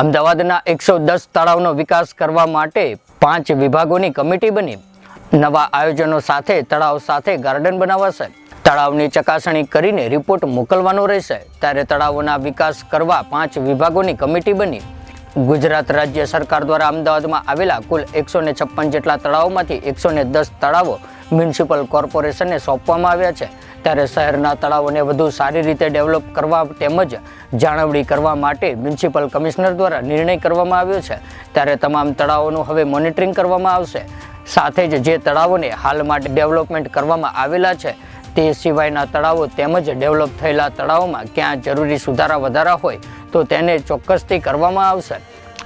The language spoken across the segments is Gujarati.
અમદાવાદના એકસો દસ તળાવનો વિકાસ કરવા માટે પાંચ વિભાગોની કમિટી બની. નવા આયોજનો સાથે તળાવ સાથે ગાર્ડન બનાવાશે. તળાવની ચકાસણી કરીને રિપોર્ટ મોકલવાનો રહેશે. ત્યારે તળાવોના વિકાસ કરવા પાંચ વિભાગોની કમિટી બની. ગુજરાત રાજ્ય સરકાર દ્વારા અમદાવાદમાં આવેલા કુલ એકસો ને છપ્પન જેટલા તળાવોમાંથી એકસો ને દસ તળાવો મ્યુનિસિપલ કોર્પોરેશનને સોંપવામાં આવ્યા છે. ત્યારે શહેરના તળાવોને વધુ સારી રીતે ડેવલપ કરવા તેમજ જાળવણી કરવા માટે મ્યુનિસિપલ કમિશનર દ્વારા નિર્ણય કરવામાં આવ્યો છે. ત્યારે તમામ તળાવોનું હવે મોનિટરિંગ કરવામાં આવશે. સાથે જ જે તળાવોને હાલ માટે ડેવલપમેન્ટ કરવામાં આવેલા છે, તે સિવાયના તળાવો તેમજ ડેવલપ થયેલા તળાવોમાં ક્યાં જરૂરી સુધારા વધારા હોય, તો તેને ચોક્કસથી કરવામાં આવશે.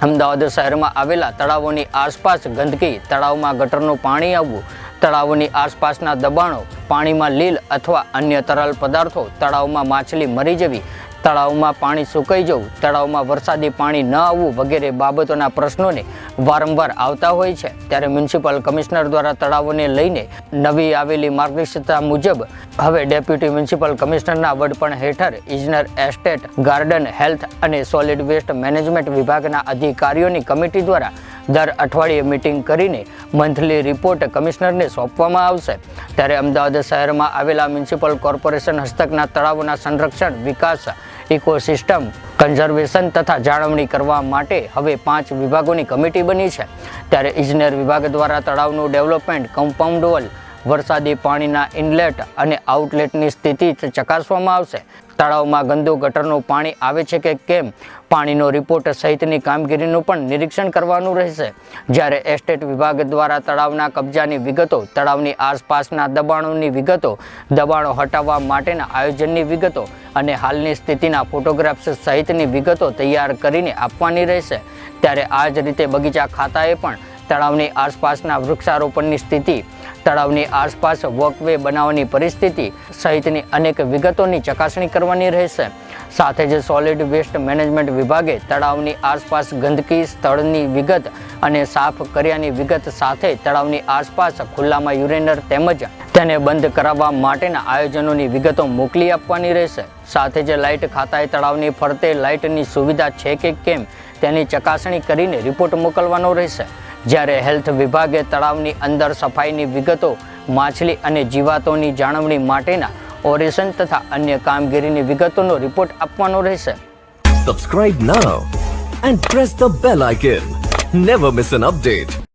અમદાવાદ શહેરમાં આવેલા તળાવોની આસપાસ ગંદકી, તળાવમાં ગટરનું પાણી આવવું તળાવોની આસપાસના દબાણો, પાણીમાં લીલ અથવા અન્ય તરલ પદાર્થો તળાવમાં માછલી મરી જવી, તળાવમાં પાણી સુકાઈ જવું, તળાવમાં વરસાદી પાણી ન આવવું વગેરે બાબતોના પ્રશ્નોને વારંવાર આવતા હોય છે. ત્યારે મ્યુનિસિપલ કમિશનર દ્વારા તળાવોને લઈને નવી આવેલી માર્ગદર્શિકા મુજબ હવે ડેપ્યુટી મ્યુનિસિપલ કમિશનરના વડપણ હેઠળ ઇજનર એસ્ટેટ, ગાર્ડન, હેલ્થ અને સોલિડ વેસ્ટ મેનેજમેન્ટ વિભાગના અધિકારીઓની કમિટી દ્વારા દર અઠવાડિયે મિટિંગ કરીને મંથલી રિપોર્ટ કમિશનરને સોંપવામાં આવશે. ત્યારે અમદાવાદ શહેરમાં આવેલા મ્યુનિસિપલ કોર્પોરેશન હસ્તકના તળાવોના સંરક્ષણ, વિકાસ, ઇકોસિસ્ટમ, કન્ઝર્વેશન તથા જાળવણી કરવા માટે હવે પાંચ વિભાગોની કમિટી બની છે. ત્યારે ઇજનેર વિભાગ દ્વારા તળાવનું ડેવલપમેન્ટ, કમ્પાઉન્ડ વોલ વરસાદી પાણીના ઇનલેટ અને આઉટલેટની સ્થિતિ ચકાસવામાં આવશે. તળાવમાં ગંદુ ગટરનું પાણી આવે છે કે કેમ? પાણીનો રિપોર્ટ સહિતની કામગીરીનું પણ નિરીક્ષણ કરવાનું રહેશે. જ્યારે એસ્ટેટ વિભાગ દ્વારા તળાવના કબજાની વિગતો, તળાવની આસપાસના દબાણોની વિગતો, દબાણો હટાવવા માટેના આયોજનની વિગતો અને હાલની સ્થિતિના ફોટોગ્રાફ્સ સહિતની વિગતો તૈયાર કરીને આપવાની રહેશે. ત્યારે આ જ રીતે બગીચા ખાતાએ પણ તળાવની આસપાસના વૃક્ષારોપણની સ્થિતિ તળાવની આસપાસ વોકવે બનાવવાની પરિસ્થિતિ સહિતની અનેક વિગતોની ચકાસણી કરવાની રહેશે. સાથે જ સોલિડ વેસ્ટ મેનેજમેન્ટ વિભાગે તળાવની આસપાસ ગંદકી સ્થળની વિગત અને સાફ કર્યાની વિગત સાથે તળાવની આસપાસ ખુલ્લામાં યુરેનર તેમજ તેને બંધ કરાવવા માટેના આયોજનોની વિગતો મોકલી આપવાની રહેશે. સાથે જ લાઇટ ખાતાએ તળાવની ફરતે લાઇટની સુવિધા છે કે કેમ તેની ચકાસણી કરીને રિપોર્ટ મોકલવાનો રહેશે. જ્યારે હેલ્થ વિભાગે તળાવની અંદર સફાઈની વિગતો, માછલી અને જીવાતોની જાળવણી માટેના ઓરેશન તથા અન્ય કામગીરીની વિગતોનો રિપોર્ટ આપવાનો રહેશે subscribe now and press the bell icon never miss an update.